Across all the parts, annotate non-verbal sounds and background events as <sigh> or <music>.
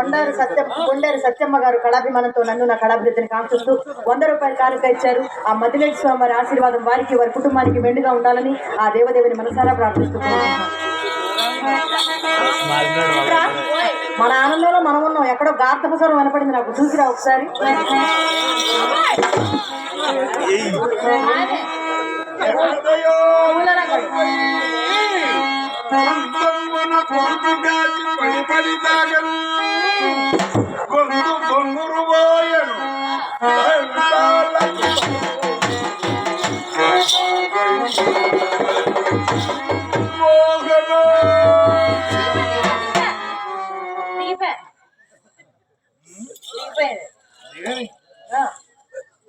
కొండారు సత్యం కొండారు సత్యమ్మ గారు కళాభిమానంతో నన్ను నా కళాభివృద్ధిని కాంక్షిస్తూ వంద రూపాయలు కానుక ఇచ్చారు ఆ మదిలేటి స్వామి వారి ఆశీర్వాదం వారికి వారి కుటుంబానికి మెండుగా ఉండాలని ఆ దేవదేవిని మనసారా ప్రార్థిస్తున్నాను. మన ఆనందంలో మనం ఉన్నాం. ఎక్కడో గార్తపసరం వినపడింది నాకు. చూసిరా ఒకసారి. పొద్దుగాచి పడి పడి తాగను గొంతు గొంగురు పోయను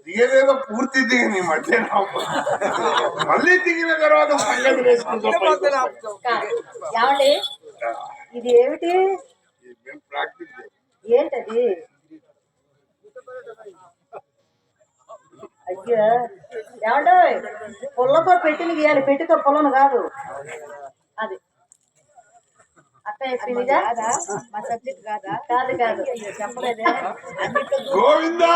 దిగేదేదో పూర్తి దిగని మధ్య మళ్ళీ దిగిన తర్వాత సంగతి వేసుకుంటాం ఇది ఏమిటి? ఏంటది? అయ్యా ఏమంటో పుల్లతో పెట్టిన గీయాలి పెట్టితో పుల్లను కాదు. అది. మా సబ్జెక్ట్ కాదా? కాదు కాదు. చెప్పలేదే. గోవిందా!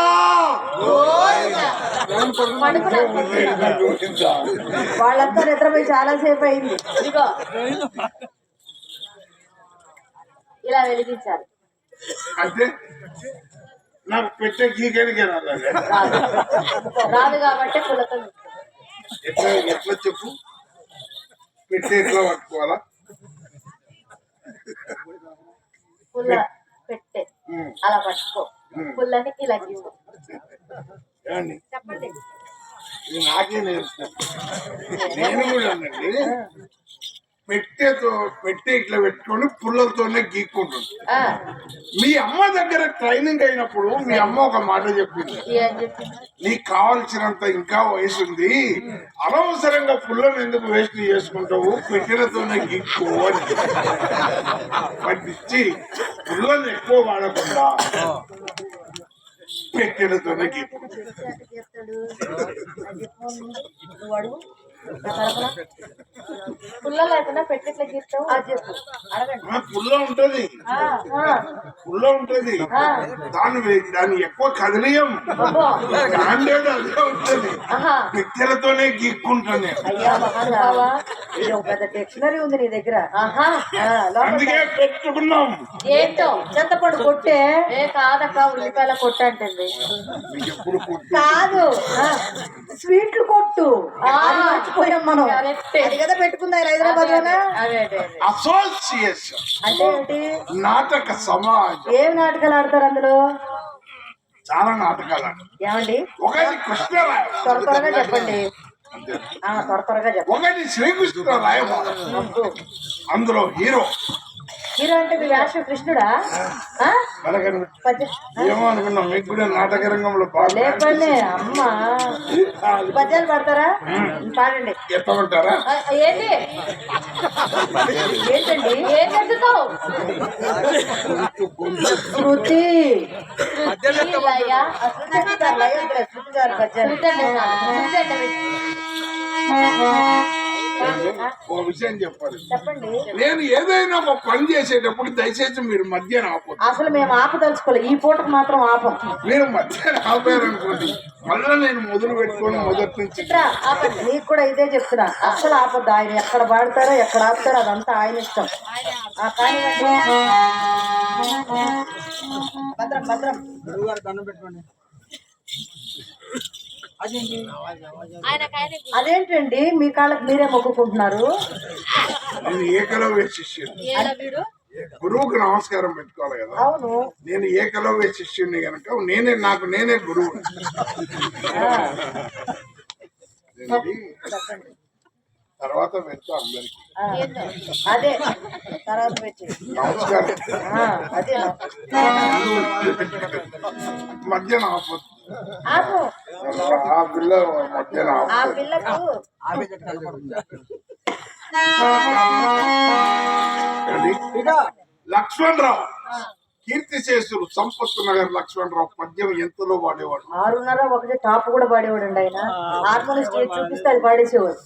పండుకున్నాను గోవిందా! వాళ్ళంతా నిద్రపోయి చాలా సేపు అయింది. ఇదిగో. ఇలా వెలిగించాలి అంటే నాకు పెట్టే గీకనికే రాదు కాబట్టి పుల్లతో ఎట్లా ఎట్లా చెప్పు? పెట్టే ఎట్లా పట్టుకోవాలా? పుల్ల పెట్టే. అలా పట్టుకో. పుల్లని ఇలా ఏమండి? చెప్పండి. నాకే నేర్చుకున్నాను నేను కూడా అనండి. పెట్టేతో పెట్టే ఇట్లా పెట్టుకొని పుల్లలతోనే గీక్కుంటుంది. మీ అమ్మ దగ్గర ట్రైనింగ్ అయినప్పుడు మీ అమ్మ ఒక మాట చెప్పింది. నీకు కావాల్సినంత ఇంకా వయసు ఉంది. అనవసరంగా పుల్లను ఎందుకు వేస్ట్ చేసుకుంటావు? పెట్టెలతోనే గీక్కో అని పట్టించి పుల్లను ఎక్కువ వాడకుండా పెట్టెలతోనే గీక్కు. పుల్ల లేకుండా పెట్టిట్లా గీస్తావు అది చెప్పు అడగండి. ఆ, పుల్ల ఉంటది. పుల్ల ఉంటది. ఆ. దాన్ని ఎక్కువ కదిలియం. బ్రాండెడ్ అదే ఉంటది. పెట్టెలతోనే గీక్కుంటాను. పెద్ద డిక్షనరీ ఉంది నీ దగ్గర. అందుకే పెట్టుకున్నాం. ఏంటో? చింతపండు కొట్టే. ఏ కాదక్క ఉల్లిపాయల కొట్టు అంటుంది. మీకు ఎప్పుడు కొట్టు? కాదు. స్వీట్లు కొట్టు. మర్చిపోయాం మనం. అది కదా పెట్టుకుందా హైదరాబాద్ అసోసియేషన్ అంటే నాటక సమాజం. ఏం నాటకాలు ఆడతారు అందులో? చాలా నాటకాలు. ఏమండి? ఒకటి కృష్ణరాయ త్వర త్వరగా చెప్పండి. ఆ త్వర త్వరగా చెప్పండి. ఒకటి శ్రీకృష్ణరాయ అందులో హీరో. హీరో అంటే మీ వేషం కృష్ణుడా? ఆ? మనకని పద్య- ఏమో అనుకున్నాం. మీకు కూడా నాటక రంగంలో బాగా లేపండి అమ్మ. పద్యాలు పాడతారా? పాడండి. ఎత్తమంటారా? ఏంటి? ఏంటండి? ఏం చెప్తావు శృతి. ఓ విషయం చెప్పాలి. చెప్పండి. నేను ఏదైనా ఒక పని చేసేటప్పుడు దయచేసి మీరు మధ్యాహ్నం ఆపొద్దు. అసలు మేము ఆపదలుచుకోలే. ఈ పూటకు మాత్రం ఆపం. మీరు మధ్యాహ్నం ఆపారనుకోండి. మళ్ళీ నేను మొదలు పెట్టుకొని మొదటి నుంచి చిత్ర ఆపండి. నీకు కూడా ఇదే చెప్తున్నా. అసలు ఆపద్దు. ఆయన ఎక్కడ పాడతారో ఎక్కడ ఆపుతారో అదంతా ఆయన ఇష్టం. ఆ కానివ్వండి భద్రం భద్రం. అదేంటండి? మీ కాళ్ళకి మీరే మొక్కుకుంటున్నారు? నేను గురువుకు నమస్కారం పెట్టుకోవాలి కదా. అవును. నేను ఏకలవ్య శిష్యుడిని కనుక నేనే నాకు నేనే గురువు. తర్వాత వెళ్తా అందరికి. అదే తర్వాత పెట్టి. నమస్కారం. ఆ, అదే. మధ్యాహ్నం. ఆపు. ఆ పిల్ల మధ్యాహ్నం ఆ. పిల్లకు? లక్ష్మణ్ రావు కీర్తి చేసుడు సంపత్ నగర్ లక్ష్మణ్ రావు పద్యం ఎంతలో వాడేవాడు? ఆరున్నర ఒకటి టాప్ కూడా పాడేవాడు అండి ఆయన హార్మోని స్టేజ్ చూపిస్తే అది పాడేసేవాడు?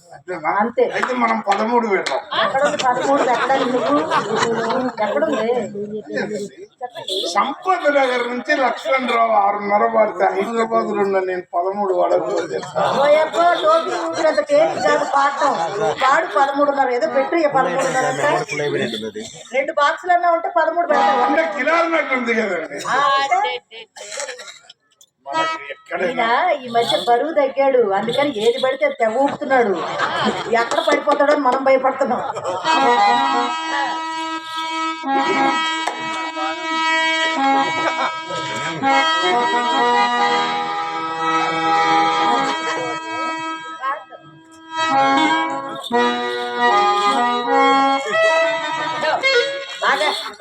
అంతే. అయితే మనం పదమూడు వెళ్దాం ఎక్కడుంది పదమూడు? నువ్వు ఎక్కడుంది సంపత్ నగర్ నుంచి లక్ష్మణ్ రావు ఆరున్నర వాడితే హైదరాబాద్లో ఉన్న నేను పదమూడు పాడు పదమూడున్నర ఏదో పెట్టు పదమూడున్నర రెండు బాక్సులు అన్నా ఉంటే పదమూడు వంద కిలోలు ఉంది కదండి. ఈయన ఈ మధ్య బరువు తగ్గాడు. అందుకని ఏది పడితే అది తెగ ఊపుతున్నాడు. ఎక్కడ పడిపోతాడో అని మనం భయపడుతున్నాం.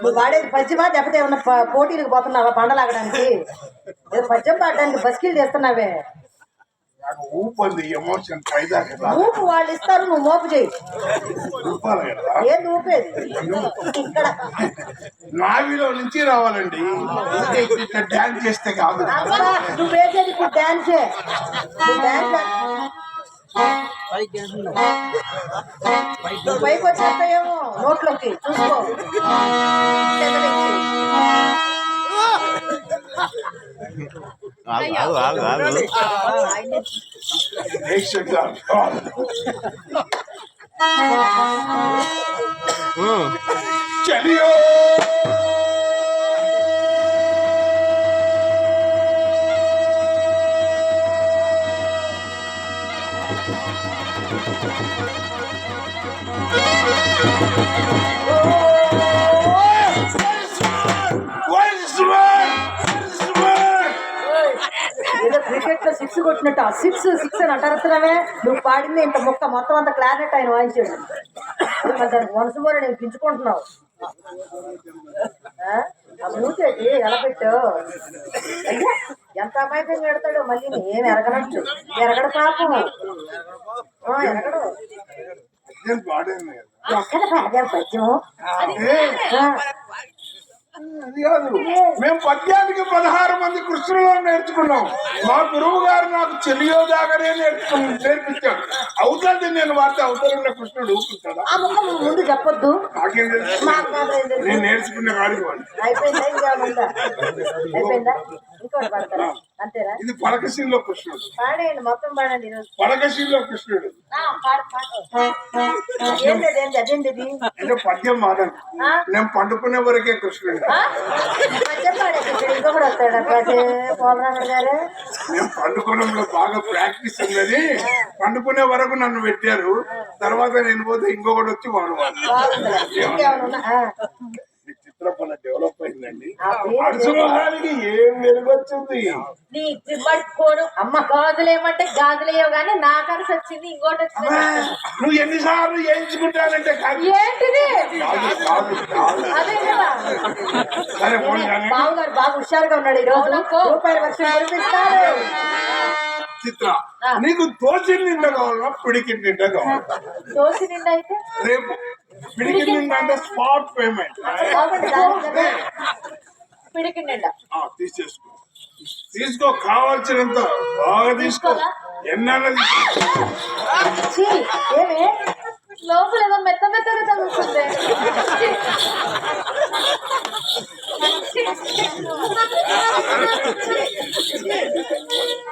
నువ్వు వాడేది పద్యమా లేకపోతే ఏమన్నా పోటీలకు పోతున్నావా పండలాగడానికి? పద్యం పాడడానికి బస్కిల్ చేస్తున్నావే. నాకు ఊపంది ఎమోషన్ పైదా కదా ఊపు వాళ్ళు ఇస్తారు నువ్వు మోపు చేయి. ఊపాలి కదా? ఏంది ఊపేది? ఇక్కడ. నావిలో నుంచి రావాలండి. డ్యాన్స్ చేస్తే కాదు. నువ్వు వేసేది ఇప్పుడు డాన్సే డాన్స్ పైకి వచ్చేస్తాయేమో నోట్లోకి చూసుకో. lá, lá, lá, lá. Deixa eu dar Tchau! Thank you. కొట్టినట్టు ఆ సిక్స్ సిక్స్ అని అంటారుతున్నావే నువ్వు పాడింది ఇంత మొక్క మొత్తం అంత క్లారినెట్ ఆయన వాయించాడు. దానికి మనసు కూడా నేను పించుకుంటున్నావు మూతేటి ఎలా పెట్టావు? ఎంత అమాయకంగా ఎడతాడు మళ్ళీ ఏం ఎరగనట్టు. ఎరగడు పాపం. ఎరగడు. ఎక్కడ పద్యం? అది కాదు. మేము పద్యానికి పదహారు మంది కృష్ణులో నేర్చుకున్నాం. మా గురువు గారు నాకు చెలియోదాగానే నేర్చుకుని నేర్పించాడు. అవుతుంది నేను వాడితే అవతల కృష్ణుడు ఊపుతాడా ఆ ముందు చెప్పొద్దు. నాకేం తెలుసు? నేను నేర్చుకునే వాడికి వాడు. అయిపోయిందా? ఇంకేమన్నా అయిపోయిందా? ఇంకోటి పడతారా? అంతేనా? ఇది పలకశీల్లో కృష్ణుడు. పాడేయండి మొత్తం పాడండి పలకశీల్లో కృష్ణుడు. అంటే పద్యం మాదం? నేను పండుకునే వరకే కృష్ణుడు. నేను పండుకోవడంలో బాగా ప్రాక్టీస్ ఉన్నది. పండుకునే వరకు నన్ను పెట్టారు. తర్వాత నేను పోతే ఇంకొకటి వచ్చి వాడు. డెవలప్ అయిందండి. అడుసుమహానికి ఏం వెలుగొచ్చింది? నీ అమ్మ గాజులు ఏమంటే గాజులేయో గానీ నా కలిసి వచ్చింది. ఇంకోటి నువ్వు ఎన్నిసార్లు చేయించుకుంటానంటే కాదు ఏంటిది బావు గారు బాగా హుషారుగా ఉన్నాడు ఈ రోజు. రూపాయల చిత్ర నీకు దోచి నిండా కావాలా పిడికి నిండా కావాలి దోశ నిండా అయితే? రేపు పిడికి నిండా అంటే స్పాట్ పేమెంట్. కాబట్టి దానికి కదా. పిడికి నిండా తీసేసుకో. తీసుకో కావాల్సినంత బాగా తీసుకో. ఏమి? లోపల ఏదో మెత్త మెత్తగా తగులుతుంది.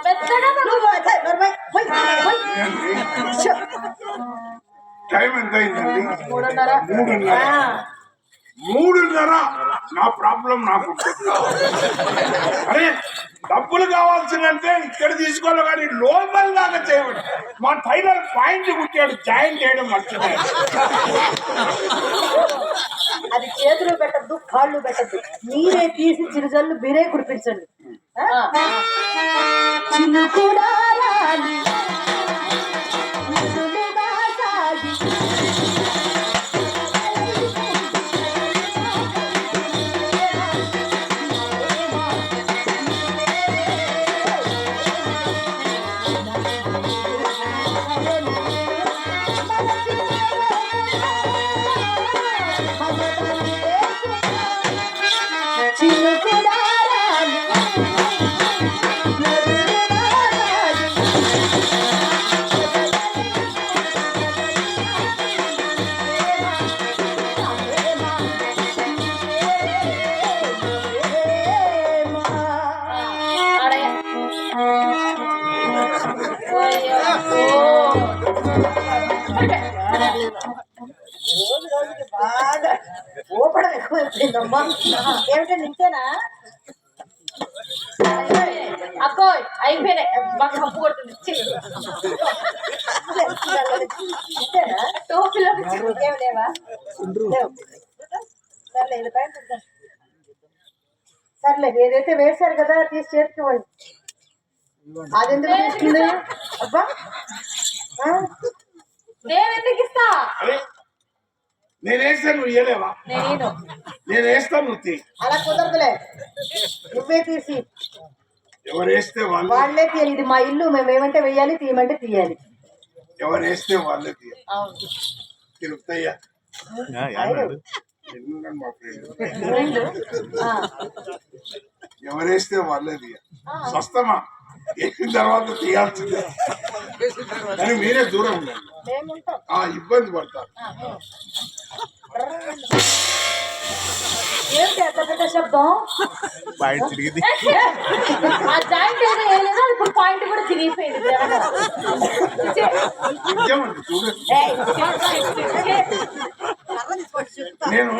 మెత్తగా తగులు టైం ఎంత అయిందండి? మూడున్నర. మూడున్నర. నా ప్రాబ్లం నాకు. అరే డబ్బులు కావాల్సిందంటే ఇక్కడ తీసుకోవాలి కానీ లోపల దాకా చేయడు మా టైలర్ పాయింట్ కుట్టాడు జాయిన్ చేయడం మర్చిపోయాడు. అది చేతులు పెట్టద్దు కాళ్ళు పెట్టద్దు. మీరే తీసి చిరుజల్లు మీరే కురిపించండి. అయిపోయినాయి. మాకు హప్పు కొడుతుంది. టోపీలో ఏం లేవా. సర్లే పైన. సర్లే ఏదైతే వేశారు కదా తీసి చేర్చుకోవాలి అది ఎందుకు తీసుకుంది? అబ్బా. ఆ? నేను ఎందుకు ఇస్తా? నేను వేస్తే నువ్వు ఇయ్యలేవా? నేను నేను వేస్తా నువ్వు తీ అలా కుదరదులే. నువ్వే తీసి. ఎవరు వేస్తే వాళ్ళు వాళ్ళే తీయాలి ఇది మా ఇల్లు మేము ఏమంటే వెయ్యాలి తీయమంటే తీయాలి. ఎవరు వేస్తే వాళ్ళే తీయ అవును. తిరుగుతాయ్యా. ఆయన. ఎందుకంటే మా ఫ్రెండ్? రెండు. ఆ, ఎవరు వేస్తే వాళ్ళే తీయ స్వస్థమా ఎక్కిన తర్వాత తీయాల్సిందే. కానీ మీరే దూరం ఉండండి. ఇబ్బంది పడతారు. ఏంటి అంత పెద్ద శబ్దం? ఆ జాయింట్ ఏదో వేయలేదు ఇప్పుడు పాయింట్ కూడా తిరిగిపోయింది చూడండి. నేను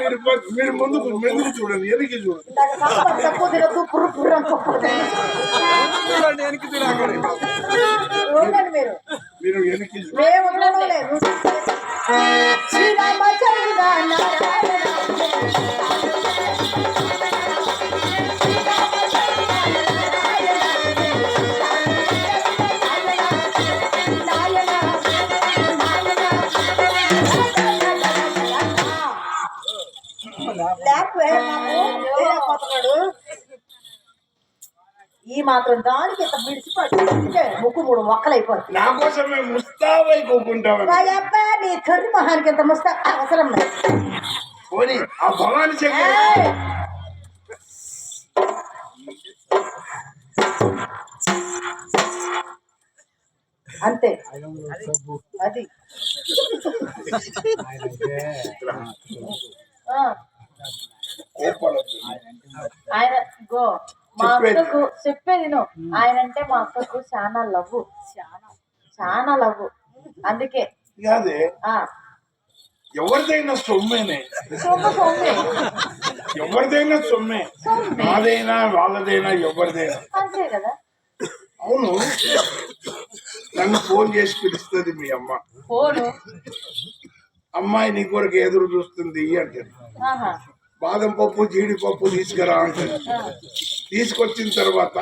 మీరు మీరు ముందుకు ముందుకు చూడండి వెనక్కి చూడండి. ఇందాక తక్కువ తక్కువ తినద్దు పుర్రు పుర్రు అని తక్కువ చూడండి మీరు. మీరు వెనక్కి శ్రీరామ చంద్ర నారాయణ ఈ మాత్రం దానికి ఇంత ముక్కు మూడు మొక్కలైపోతుంది నా ముస్తాబై అబ్బా కర్రి మహానికి ఎంత ముస్తా అవసరం పోనీ ఆ భవాని! అంతే. అది. <laughs> ఆయన గో. మా చెప్పేది. అక్కకు చెప్పేది నువ్వు. ఆయన అంటే మా అక్కకు చాలా లవ్ చాలా చాలా లవ్ అందుకే. ఆ. ఎవరిదైనా సొమ్మేనే. సొమ్ము సొమ్మే. ఎవరిదైనా సొమ్మే. నాదైనా వాళ్ళదైనా ఎవరిదైనా. అంతే కదా. అవును. నన్ను ఫోన్ చేసి పిలుస్తుంది మీ అమ్మ. ఫోను. అమ్మాయి నీ కొరకు ఎదురు చూస్తుంది ఆహా. బాదం పప్పు జీడిపప్పు తీసుకురా అంటారు తీసుకొచ్చిన తర్వాత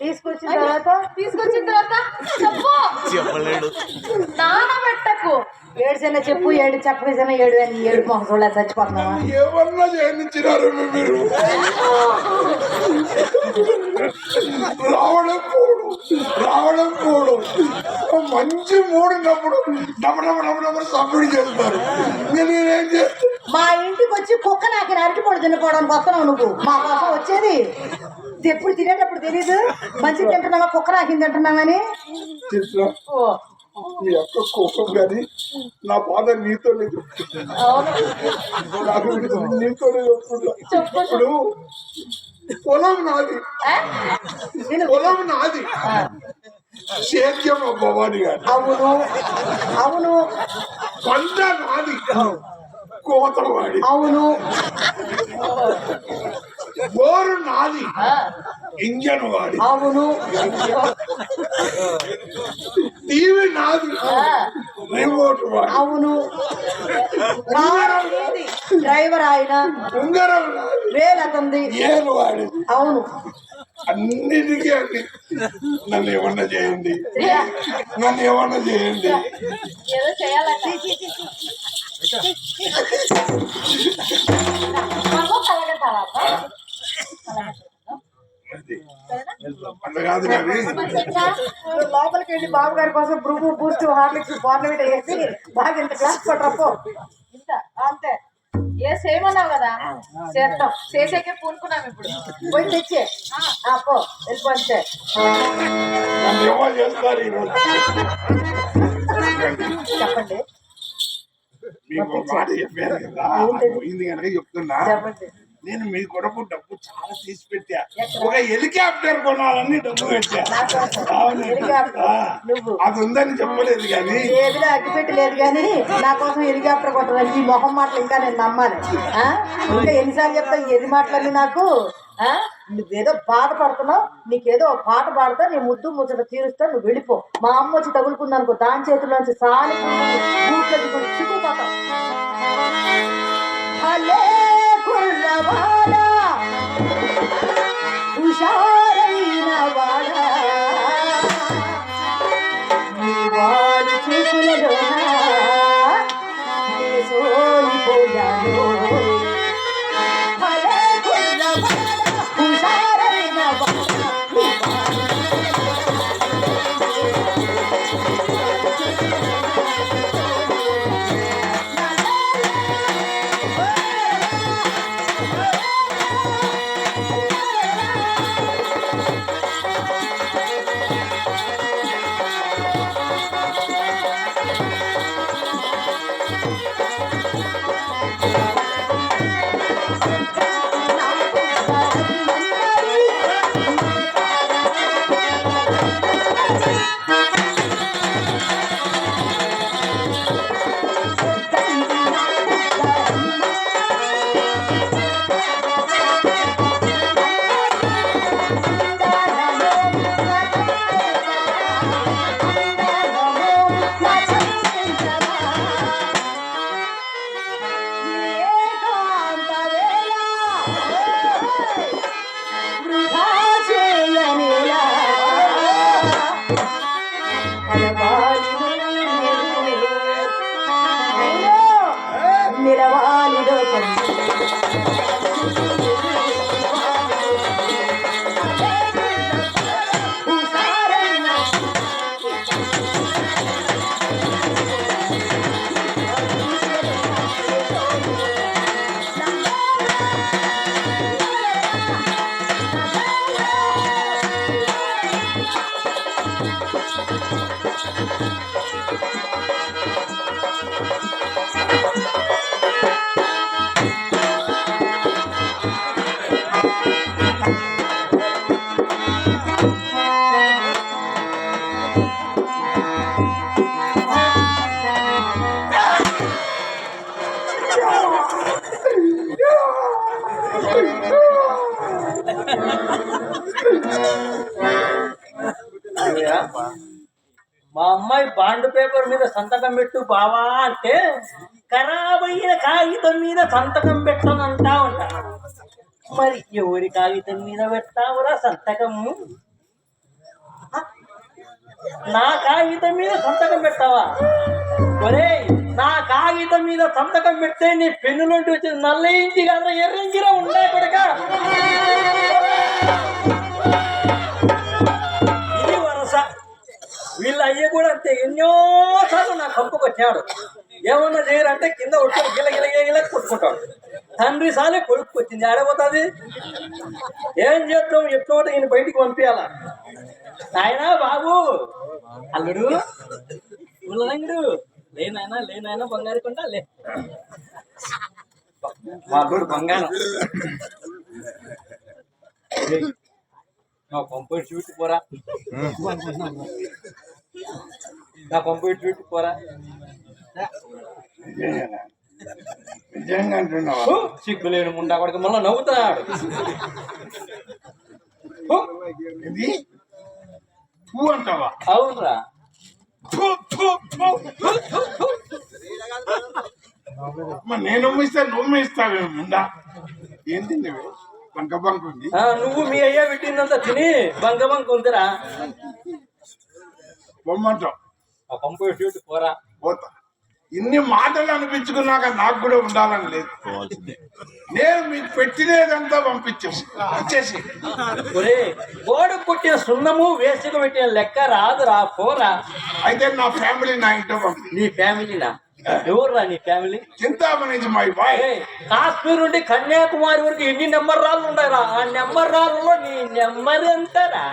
తీసుకొచ్చిన తర్వాత తీసుకొచ్చిన తర్వాత చెప్పు. చెప్పలేడు. నానబెట్టకు. ఏడుసైనా చెప్పు ఏడు చెప్పేసైనా ఏడు అని ఏడు మొహం చూడ చచ్చిపోతున్నావా? ఏమన్నా చేయనిచ్చినారు మీరు? రావడం పోడు రావడం పోడు. మంచి మూడున్నప్పుడు డబ డబ డబ డబ సబ్మిట్ చేస్తారు. నేనేం చేస్తాను మా ఇంటికి వచ్చి కుక్క నాకు అరటిపొడి తినుకోవడానికి వస్తున్నావు నువ్వు. మా కోసం వచ్చేది. ఇది ఎప్పుడు తినేటప్పుడు తెలీదు. మంచి తింటున్నావా? కుక్క నాకింది తింటున్నావని ఓ. నీ యొక్క కోపం కానీ నా బాధ నీతోనే చెప్తున్నా నాకు నీతోనే చెప్తున్నా. ఇప్పుడు పొలం నాది. పొలం నాది. సేద్యం భవాని గారి. అవును. అవును. పంట నాది. కోత వాడి అవును. బోరు నాది. ఇంజన్ వాడి. అవును. టీవీ నాది. రిమోట్ వాడి. అవును. డ్రైవర్ ఆయన. ఉంగరం నాది. వేలతుంది ఏను వాడి. అవును. అన్నిటికీ అండి. నన్ను ఏమన్నా చేయండి. నన్ను ఏమన్నా చేయండి. ఏదో లోపలికి వెళ్ళి బాబు గారి కోసం బ్రూము బూస్ట్ హార్లిక్స్ బార్నవిట వేసి బాగా ఇంత గ్లాస్ పట్టరపో ఇంత అంతే. ఏ చేయమన్నావు కదా? చేస్తాం. చేసేకే పూనుకున్నాం ఇప్పుడు. పోయి తెచ్చే. పో. వెళ్ళిపో అంతే. చెప్పండి. కనుక చెప్తున్నా. చెప్పండి. నేను మీ కొరకు డబ్బు చాలా తీసి పెట్టా. ఒక హెలికాప్టర్ కొనాలని డబ్బు పెట్టా. హెలికాప్టర్? అది ఉందని చెప్పలేదు కానీ. ఏదిలో అగ్గిపెట్టి కానీ నా కోసం హెలికాప్టర్ కొట్టడం ఈ మొహం మాటలు ఇంకా నేను నమ్మాలి ఇంకా ఎన్నిసార్లు చెప్తావు ఎన్ని మాటలన్నీ నాకు? నువ్వేదో బాధపడుతున్నావు నీకేదో ఒక పాట పాడతా నీ ముద్దు ముచ్చట తీరుస్తా నువ్వు వెళ్ళిపో. మా అమ్మ వచ్చి తగులుకుందనుకో దాని చేతిలోంచి సాలి బూట్లకి చిక్కుపోతావు அலே குள்ளவாரா உஷார సంతకం పెట్టు బావా అంటే ఖరాబ్ కాగితం మీద సంతకం పెట్టనంటా ఉంటాను మరి ఎవరి కాగితం మీద పెట్టావురా సంతకము? నా కాగితం మీద సంతకం పెట్టావా? ఒరే నా కాగితం మీద సంతకం పెడితే నీ పెన్నులోంటి వచ్చింది నల్ల ఇంచి కదా ఎర్ర ఉండే ఉన్నాయి కొడక. ఇది వరస. వీళ్ళ అయ్య కూడా అంతే ఎన్నోసార్లు నా కంపుకు వచ్చాడు ఏమన్నా చేయరంటే కింద ఒట్టుకొని గిల గిల గిల కొట్టుకుంటాడు. తండ్రి సాలే కొడుకు వచ్చింది ఆడపోతుంది? ఏం చేస్తాం ఎప్పుడు ఈయన బయటికి పంపించాల? నాయనా బాబు! అల్లుడు! ఉల్లరంగుడు! లేనాయనా లేనాయనా బంగారు కొండ లే. మా అల్లుడు బంగారం. నా పంపు చూసి పోరా. నా పంపు షూట్ పోరా. నిజంగా అంటున్నావా? సిగ్గులేని ముండా కొడుకు మళ్ళీ నవ్వుతాడు ఇది? పూ అంటావా? అవునరా. నేను ఉమ్మిస్తే నువ్వు ఉమ్మిస్తావేమో ముందా ఏంటి నువ్వు బంక బంక ఉంది. ఆ, నువ్వు మీ అయ్యా పెట్టిందంతా తిని బంక బంక ఉందిరా. ఆ పంపు షూట్ పోరా. పోతా. ఇన్ని మాటలు అనిపించుకున్నాక నాకు కూడా ఉండాలని లేదు. నేను మీకు పెట్టినదంతా పంపించేసి వచ్చేసి. ఒరే గోడు పుట్టిన సున్నము వేసుకు పెట్టిన లెక్క రాదురా పోరా. అయితే నా ఫ్యామిలీ నా ఇంట్లో పంపి. నీ ఫ్యామిలీనా? <laughs> ఎవర్రా నీ ఫ్యామిలీ చింతామణి మై బాయ్ ఏయ్, కాశ్మీర్ నుండి కన్యాకుమారి వరకు ఎన్ని నెంబర్ రాళ్ళు ఉన్నాయిరా? ఆ నెంబర్ రాళ్ళలో నీ నెంబర్ ఎంతరా?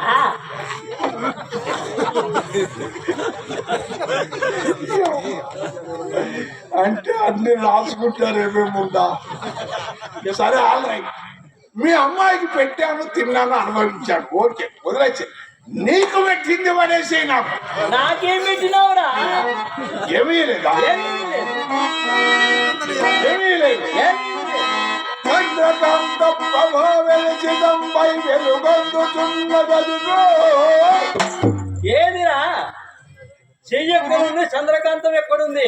అంటే అన్ని రాసుకుంటారు ఏమేమి ఉందా సరే ఆల్ రైట్. మీ అమ్మాయికి పెట్టాను తిన్నాను అనుభవించాను. ఓకే వదిలేసి నీకు పెట్టింది పడేసి నాకు. నాకేం పెట్టినావురా? ఏమీ లేదా? లేదు. వెలిచిదంపై ఏదిరా? చెయ్యి ఎక్కడుంది? చంద్రకాంతం ఎక్కడుంది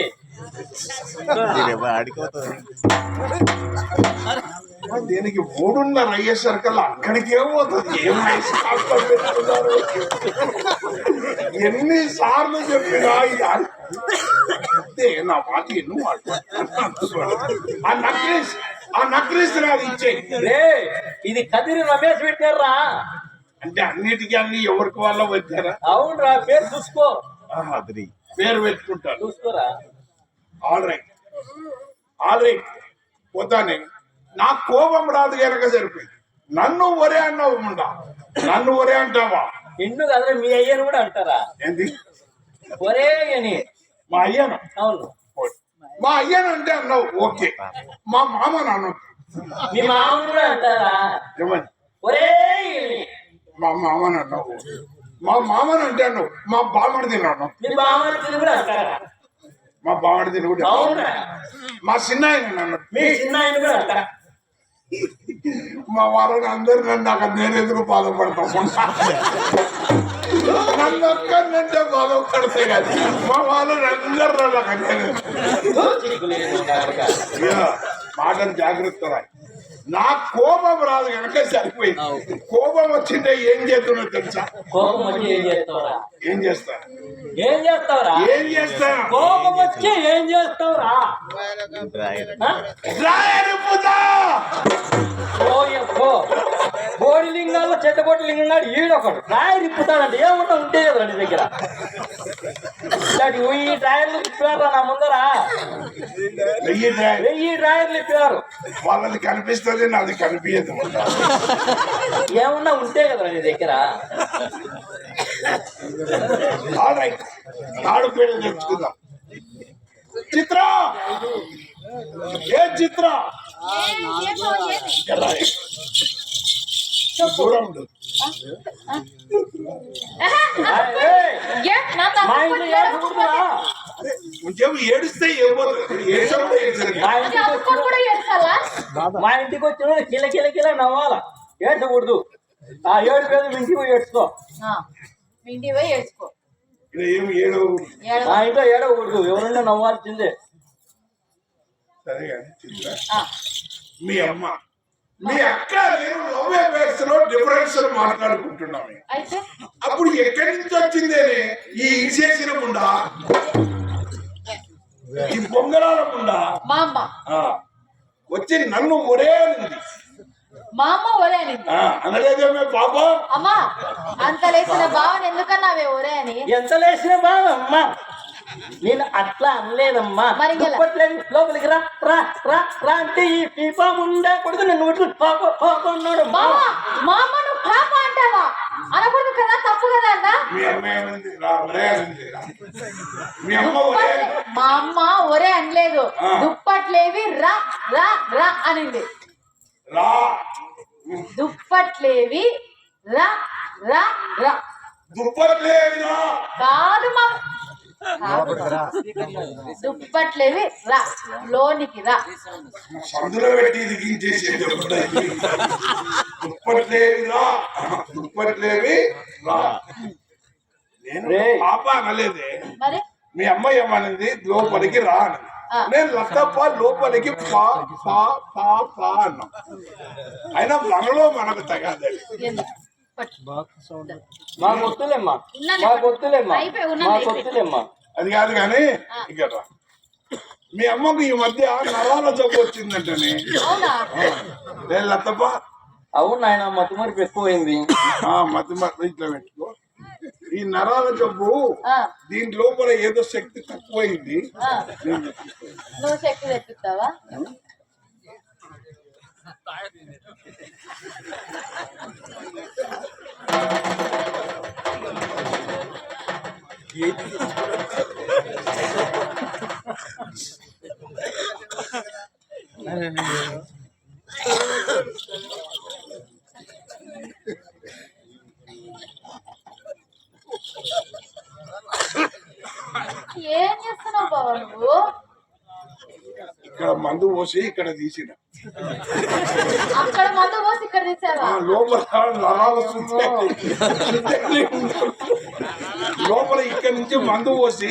దీనికి మూడున్నర అయ్యేసరికల్లా అక్కడికే పోతుంది. ఏం పెట్టుకున్నారు ఎన్ని సార్లు చెప్పినా అంతే నా మాట ఎన్ను ఆ నక్లీస్ ఆ నక్లీస్ నాది ఇచ్చే. ఇది కదిరి రమేష్ పెట్టారా? అంటే అన్నిటికీ అన్ని ఎవరికి వాళ్ళ వచ్చారా అవునరా పేరు చూసుకో. పేరు పెట్టుకుంటారు చూసుకోరా? ఆల్ రైట్ ఆల్ రైట్ పోతానే. నా కోపం రాదు కనుక సరిపోయింది. నన్ను ఒరే అన్నావు ముండా? నన్ను ఒరే అంటావా? నిన్ను కదరా మీ అయ్యను కూడా అంటారా? ఏంది? ఒరే అని. మా అయ్యను? అవును. మా అయ్యను అంటే అన్నావు ఓకే. మా మామను అన్నావు మీ మామను కూడా అంటారా? ఏమని? ఒరే మా మామను అన్నావు మా మామను అంటే అన్నావు మా బామడిది అన్నావు మీ మామని కూడా అంటారా? మా బామడిది కూడా అవునా? మా చిన్న ఆయన అన్నాడు మీ చిన్న ఆయన కూడా అంటారా? మా వాళ్ళని అందరు నన్ను నాకు నేను ఎదురు బాధపడతాం నన్ను ఒక్కరినంటే బాధపడితే కదా మా వాళ్ళని అందరు నేను. చిక్కులేదు కనుక. ఇక మాటలు జాగ్రత్త రాయి నా కోపం రాదు కనుక సరిపోయింది. కోపం వచ్చింటే ఏం చేస్తున్నా తెలుసా? కోపం వచ్చి ఏం చేస్తావురా? ఏం చేస్తా? ఏం చేస్తావురా? ఏం చేస్తా? కోపం వచ్చి ఏం చేస్తావురా! ఓ లింగాల్లో చెత్తబొట్టు లింగాడు ఈడొకడు. రాయి తిప్పుతాడంటే ఏమన్నా ఉంటే కదా నీ దగ్గర. వెయ్యి టైర్లు తిప్పారు నా ముందర. వెయ్యి. వెయ్యి టైర్లు ఇప్పారు వాళ్ళది కనిపిస్తుంది నాది కనిపించదు ఏమన్నా ఉంటే కదా నీ దగ్గర. రైట్. ఆడపేడ తెచ్చుకుందాం. చిత్ర! ఏ చిత్ర? కొంచెం ఏడిస్తే. మా ఇంటికి వచ్చిన కిల కిల కిల నవ్వాలా. ఏడ్చకూడదు. ఆ ఏడు పేరు మీ ఇంటికి పోయి ఏడ్చుకో. ఆ, మీ ఇంటికి పోయి ఏడ్చుకో. మా ఇంట్లో ఏడవకూడదు. ఎవరన్నా నవ్వాల్సిందే. సరే మీ అమ్మ. మీ అక్క నేను లవ్ అఫేర్స్లో డిఫరెన్స్ మాట్లాడుకుంటున్నాం. అప్పుడు ఎక్కడి నుంచి వచ్చిందేనే ఈ ఇసేసిన ముండా? ఈ పొంగరాల ముండా? అమ్మ వచ్చి నన్ను ఒరే అనింది. మా అమ్మ ఒరే అనింది. ఆ, అనలేదేమే పాప అమ్మా అంత లేచిన భావన ఎందుకన్నావే ఒరే అని? ఎంత లేచిన బావమ్మా? నేను అట్లా అనలేదమ్మా లోపలికి రా రా రా రా అంటే ఈ పీపా ముందే కొడుకు నన్ను విట్లు పాప పాప అన్నాడు. బావా మా అమ్మ నువ్వు పాప అంటావా? అనకూడదు కదా తప్పు కదా అన్న మీ అమ్మ ఒరే అనలేదు. దుప్పట్లేవి రా రా రా అనింది. రా. దుప్పట్లేవి రా రా రా. దుప్పట్లేదురా కాదు మా. దుప్పట్లేవి రా. లోనికి రా. సందులో పెట్టి దిగించేసేది ఒకటి. దుప్పట్లేవిరా దుప్పట్లేవి రా. నేను. పాప అనలేదే. మీ అమ్మ ఏమనింది? లోపలికి రా అన్నది. నేను లతప్ప లోపలికి పా పా పా పా అన్నా. అయినా మనలో మనకు తగాదండి. అది కాదు కానీ. ఇక్కడ. మీ అమ్మకు ఈ మధ్య నరాల జబ్బు వచ్చిందంటనే. లతప్ప? అవును నాయన మతి మరిపి ఎక్కువైంది. ఆ, మతి మతి ఇట్లా పెట్టుకో. ఈ నరాల జబ్బు ఆ, దీని లోపల ఏదో శక్తి తక్కువైంది. ఆ. ఏం చేస్తున్నావు బాబా నువ్వు? ఇక్కడ మందు పోసి ఇక్కడ తీసిన. అక్కడ మందు పోసి ఇక్కడ తెచ్చావా? లోపల నరాలు ఇక్కడ నుంచి మందు పోసి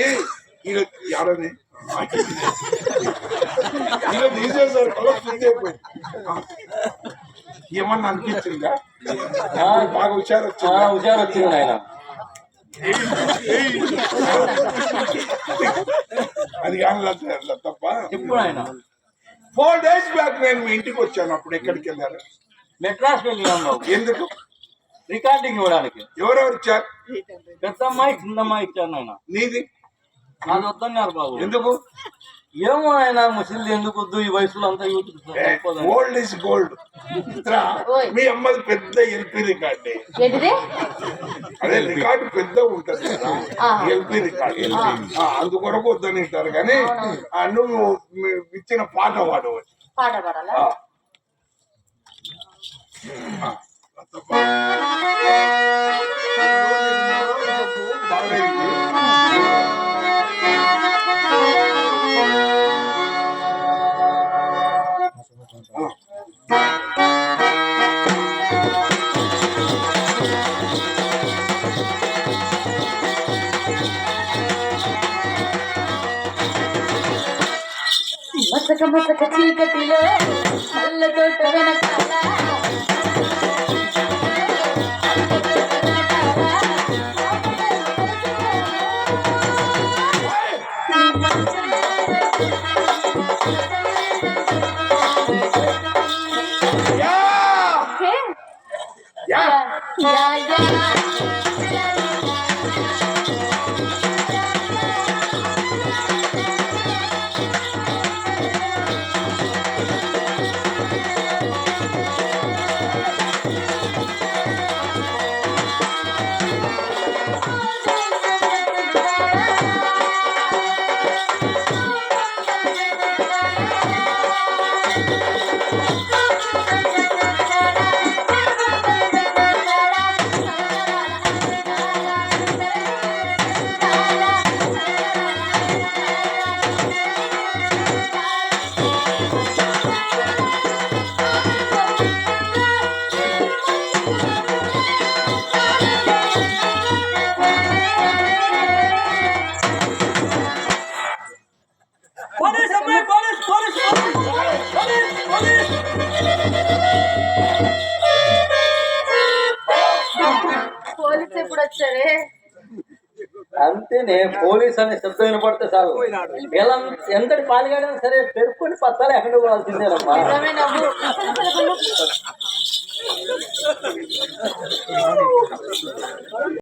ఇలా ఎవరని ఇలా తీసేసరికి శుద్ధి అయిపోయింది. ఏమన్నా అనిపించిందా? బాగా హుషారు ఆ, వచ్చిందా హుషారు వచ్చింది నాయన అది కానీ తప్ప. ఇప్పుడు ఆయన ఫోర్ డేస్ బ్యాక్ నేను మీ ఇంటికి వచ్చాను అప్పుడు ఎక్కడికి వెళ్ళారు? మెడ్రాస్ వెళ్ళినాం. ఎందుకు? రికార్డింగ్ ఇవ్వడానికి. ఎవరెవరు ఇచ్చారు? పెద్దమ్మాయి చిన్నమ్మాయి ఇచ్చారు నాయన. నీది? నాది వద్దన్నారు బాబు. ఎందుకు? ఏమో ఆయన ముసలి ఎందుకు వద్దు? ఈ వయసులో అంతా యూట్యూబ్ గోల్డ్ ఇస్ గోల్డ్. మీ అమ్మది పెద్ద ఎల్పి రికార్డే. ఏంటిది? అదే రికార్డు పెద్ద ఉంటది. LP record. ఆ, అందుకొరకు వద్దని అంటారు. కానీ ఆ, నువ్వు మీ- ఇచ్చిన పాట పాడవచ్చు పాట పాడాలా. మసక మసక చీకటిలో మల్ల తోట వెనకాల చాలు. ఎలా ఎంతటి పాల్గాడైనా సరే పెరుక్కొని పత్తాలు ఎక్కడ పోవాల్సిందేనమ్మా